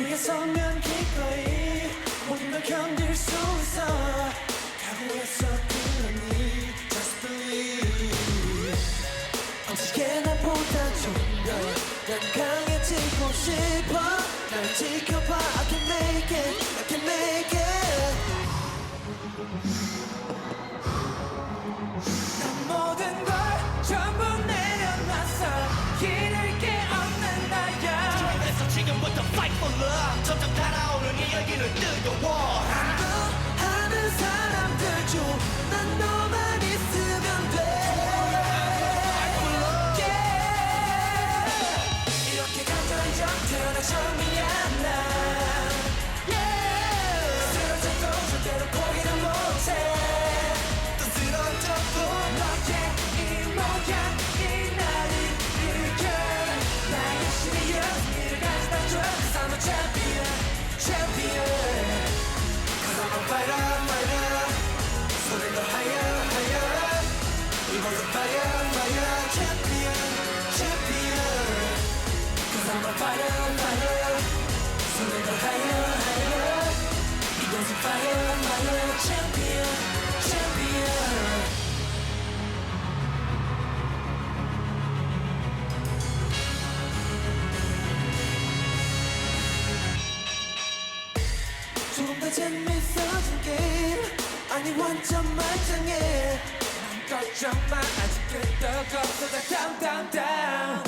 위에 서면 기꺼이 모든 걸 견딜 수 있어. 각오했어 그러니 Just believe. 어떻게 나보다 좀더난 강해지고 싶어. 날 지켜봐 I can make it I can make it. 真的诱惑。fire, fire. So little higher, higher. He goes fire, fire. Champion, champion. 재밌어진 아니 완전 말짱해 난 걱정 마 down down down